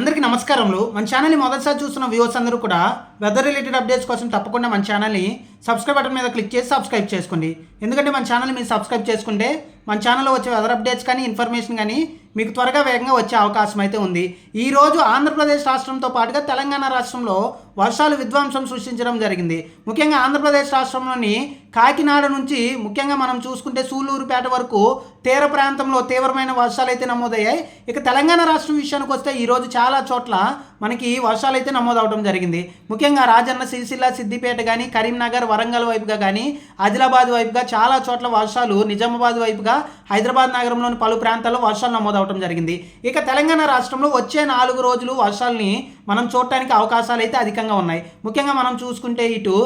అందరికీ నమస్కారములు. మన ఛానల్ని మొదటిసారి చూస్తున్న వ్యూవర్స్ అందరూ కూడా వెదర్ రిలేటెడ్ అప్డేట్స్ కోసం తప్పకుండా మన ఛానల్ని సబ్స్క్రైబ్ బటన్ మీద క్లిక్ చేసి సబ్స్క్రైబ్ చేసుకోండి. ఎందుకంటే మన ఛానల్ మీరు సబ్స్క్రైబ్ చేసుకుంటే మన ఛానల్లో వచ్చే వెదర్ అప్డేట్స్ కానీ ఇన్ఫర్మేషన్ కానీ మీకు త్వరగా వేగంగా వచ్చే అవకాశం అయితే ఉంది. ఈ రోజు ఆంధ్రప్రదేశ్ రాష్ట్రంతో పాటుగా తెలంగాణ రాష్ట్రంలో వర్షాలు విధ్వంసం సృష్టించడం జరిగింది. ముఖ్యంగా ఆంధ్రప్రదేశ్ రాష్ట్రంలోని కాకినాడ నుంచి ముఖ్యంగా మనం చూసుకుంటే సూళ్ళూరుపేట వరకు తీర ప్రాంతంలో తీవ్రమైన వర్షాలు అయితే నమోదయ్యాయి. ఇక తెలంగాణ రాష్ట్రం విషయానికి వస్తే ఈరోజు చాలా చోట్ల మనకి వర్షాలు అయితే నమోదవడం జరిగింది. ముఖ్యంగా రాజన్న సిరిసిల్ల సిద్దిపేట కానీ కరీంనగర్ వరంగల్ వైపుగా కానీ ఆదిలాబాద్ వైపుగా చాలా చోట్ల వర్షాలు నిజామాబాద్ వైపుగా హైదరాబాద్ నగరంలోని పలు ప్రాంతాల్లో వర్షాలు నమోదవడం జరిగింది. ఇక తెలంగాణ రాష్ట్రంలో వచ్చే నాలుగు రోజులు వర్షాలని మనం చూడటానికి అవకాశాలు అయితే అధికంగా ఉన్నాయి. ముఖ్యంగా మనం చూసుకుంటే ఇటు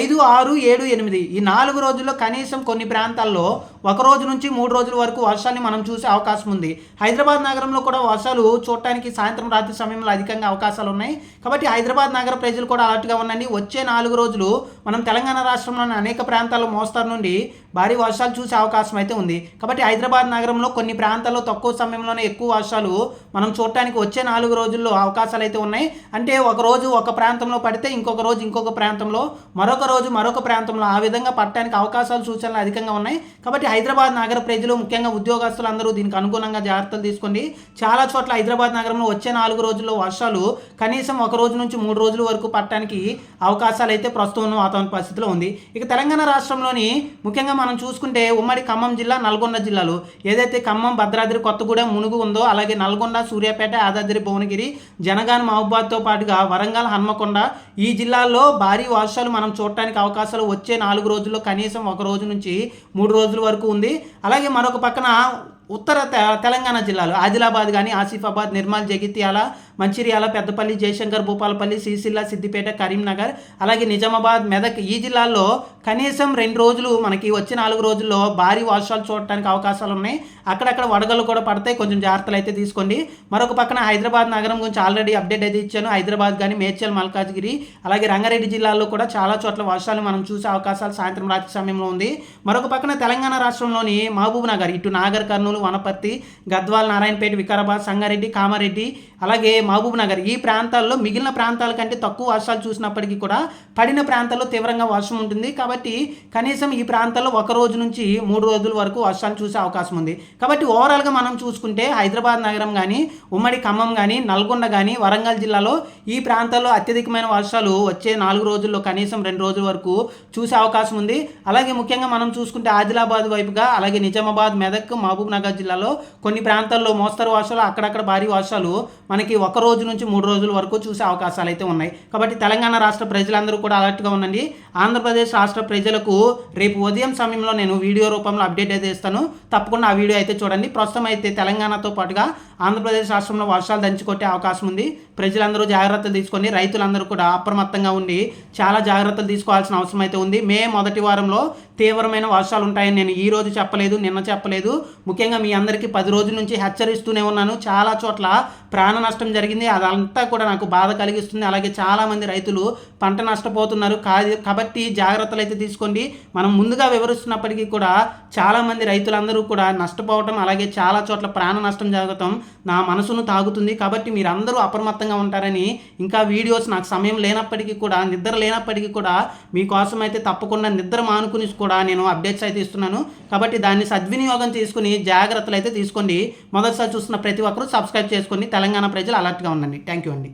ఐదు ఆరు ఏడు ఎనిమిది ఈ నాలుగు రోజుల్లో కనీసం కొన్ని ప్రాంతాల్లో ఒక రోజు నుంచి మూడు రోజుల వరకు వర్షాన్ని మనం చూసే అవకాశం ఉంది. హైదరాబాద్ నగరంలో కూడా వర్షాలు చూడటానికి సాయంత్రం రాత్రి సమయంలో అధికంగా అవకాశాలు ఉన్నాయి. కాబట్టి హైదరాబాద్ నగర ప్రజలు కూడా అలర్ట్గా ఉండండి వచ్చే నాలుగు రోజులు మనం తెలంగాణ రాష్ట్రంలోని అనేక ప్రాంతాల్లో మోస్తారు నుండి భారీ వర్షాలు చూసే అవకాశం అయితే ఉంది. కాబట్టి హైదరాబాద్ నగరంలో కొన్ని ప్రాంతాల్లో తక్కువ సమయంలోనే ఎక్కువ వర్షాలు మనం చూడటానికి వచ్చే నాలుగు రోజుల్లో అవకాశాలు అయితే ఉన్నాయి. అంటే ఒక రోజు ఒక ప్రాంతంలో పడితే ఇంకొక రోజు ఇంకొక ప్రాంతంలో మరొక రోజు మరొక ప్రాంతంలో ఆ విధంగా పడటానికి అవకాశాలు సూచనలు అధికంగా ఉన్నాయి. కాబట్టి హైదరాబాద్ నగర ప్రజలు ముఖ్యంగా ఉద్యోగస్తులు అందరూ దీనికి అనుగుణంగా జాగ్రత్తలు తీసుకోండి. చాలా చోట్ల హైదరాబాద్ నగరంలో వచ్చే నాలుగు రోజుల్లో వర్షాలు కనీసం ఒక రోజు నుంచి మూడు రోజుల వరకు పట్టడానికి అవకాశాలు అయితే ప్రస్తుతం ఉన్న వాతావరణ పరిస్థితిలో ఉంది. ఇక తెలంగాణ రాష్ట్రంలోని ముఖ్యంగా మనం చూసుకుంటే ఉమ్మడి ఖమ్మం జిల్లా నల్గొండ జిల్లాలు. ఏదైతే ఖమ్మం భద్రాద్రి కొత్తగూడెం మునుగు ఉందో అలాగే నల్గొండ సూర్యాపేట యాదాద్రి భువనగిరి జనగాన్ మహబాద్తో పాటుగా వరంగల్ హన్మకొండ ఈ జిల్లాల్లో భారీ వర్షాలు మనం చూడటానికి అవకాశాలు వచ్చే నాలుగు రోజుల్లో కనీసం ఒక రోజు నుంచి మూడు రోజుల వరకు ఉంది. అలాగే మరొక పక్కన ఉత్తర తె- తెలంగాణ జిల్లాలు. ఆదిలాబాద్ కానీ ఆసిఫాబాద్ నిర్మల్ జగిత్యాల మంచిర్యాల పెద్దపల్లి జయశంకర్ భూపాలపల్లి సిరిసిల్ల సిద్దిపేట కరీంనగర్ అలాగే నిజామాబాద్ మెదక్ ఈ జిల్లాల్లో కనీసం రెండు రోజులు మనకి వచ్చే నాలుగు రోజుల్లో భారీ వర్షాలు చూడటానికి అవకాశాలు ఉన్నాయి. అక్కడక్కడ వడగలు కూడా పడతాయి. కొంచెం జాగ్రత్తలు అయితే తీసుకోండి. మరొక పక్కన హైదరాబాద్ నగరం గురించి ఆల్రెడీ అప్డేట్ అయితే ఇచ్చాను. హైదరాబాద్ కానీ మేడ్చల్ మల్కాజ్గిరి అలాగే రంగారెడ్డి జిల్లాల్లో కూడా చాలా చోట్ల వర్షాలు మనం చూసే అవకాశాలు సాయంత్రం రాత్రి సమయంలో ఉంది. మరొక పక్కన తెలంగాణ రాష్ట్రంలోని మహబూబ్ నగర్ ఇటు నాగర్ కర్నూలు వనపర్తి గద్వాల్ నారాయణపేట వికారాబాద్ సంగారెడ్డి కామారెడ్డి అలాగే మహబూబ్ నగర్. ఈ ప్రాంతాల్లో మిగిలిన ప్రాంతాల కంటే తక్కువ వర్షాలు చూసినప్పటికీ కూడా పడిన ప్రాంతాల్లో తీవ్రంగా వర్షం ఉంటుంది. కాబట్టి కనీసం ఈ ప్రాంతాల్లో ఒక రోజు నుంచి మూడు రోజుల వరకు వర్షాలు చూసే అవకాశం ఉంది. కాబట్టి ఓవరాల్గా మనం చూసుకుంటే హైదరాబాద్ నగరం కానీ ఉమ్మడి ఖమ్మం కానీ నల్గొండ కానీ వరంగల్ జిల్లాలో ఈ ప్రాంతాల్లో అత్యధికమైన వర్షాలు వచ్చే నాలుగు రోజుల్లో కనీసం రెండు రోజుల వరకు చూసే అవకాశం ఉంది. అలాగే ముఖ్యంగా మనం చూసుకుంటే ఆదిలాబాద్ వైపుగా అలాగే నిజామాబాద్ మెదక్ మహబూబ్ నగర్ జిల్లాలో కొన్ని ప్రాంతాల్లో మోస్తరు వర్షాలు అక్కడక్కడ భారీ వర్షాలు మనకి ఒక రోజు నుంచి మూడు రోజుల వరకు చూసే అవకాశాలు అయితే ఉన్నాయి. కాబట్టి తెలంగాణ రాష్ట్ర ప్రజలందరూ కూడా అలర్ట్గా ఉండండి. ఆంధ్రప్రదేశ్ రాష్ట్ర ప్రజలకు రేపు ఉదయం సమయంలో నేను వీడియో రూపంలో అప్డేట్ అయితే ఇస్తాను. తప్పకుండా ఆ వీడియో అయితే చూడండి. ప్రస్తుతం అయితే తెలంగాణతో పాటుగా ఆంధ్రప్రదేశ్ రాష్ట్రంలో వర్షాలు దంచుకొట్టే అవకాశం ఉంది. ప్రజలందరూ జాగ్రత్తలు తీసుకొని రైతులందరూ కూడా అప్రమత్తంగా ఉండి చాలా జాగ్రత్తలు తీసుకోవాల్సిన అవసరం అయితే ఉంది. మే మొదటి వారంలో తీవ్రమైన వర్షాలు ఉంటాయని నేను ఈ రోజు చెప్పలేదు నిన్న చెప్పలేదు. ముఖ్యంగా మీ అందరికీ పది రోజుల నుంచి హెచ్చరిస్తూనే ఉన్నాను. చాలా చోట్ల ప్రాణ నష్టం జరిగింది. అదంతా కూడా నాకు బాధ కలిగిస్తుంది. అలాగే చాలామంది రైతులు పంట నష్టపోతున్నారు. కాబట్టి జాగ్రత్తలు అయితే తీసుకోండి. మనం ముందుగా వివరిస్తున్నప్పటికీ కూడా చాలామంది రైతులందరూ కూడా నష్టపోవటం అలాగే చాలా చోట్ల ప్రాణ నష్టం జరగటం నా మనసును తాగుతుంది కాబట్టి మీరందరూ అప్రమత్తం అప్రమత్తంగా ఉంటారని ఇంకా వీడియోస్ నాకు సమయం లేనప్పటికీ కూడా నిద్ర లేనప్పటికీ కూడా మీకోసం అయితే తప్పకుండా నిద్ర మానుకుని కూడా నేను అప్డేట్స్ అయితే ఇస్తున్నాను. కాబట్టి దాన్ని సద్వినియోగం తీసుకుని జాగ్రత్తలు అయితే తీసుకోండి. మొదటిసారి చూస్తున్న ప్రతి ఒక్కరూ సబ్స్క్రైబ్ చేసుకోండి తెలంగాణ ప్రజలు అలర్ట్గా ఉండండి. థ్యాంక్ యూ అండి.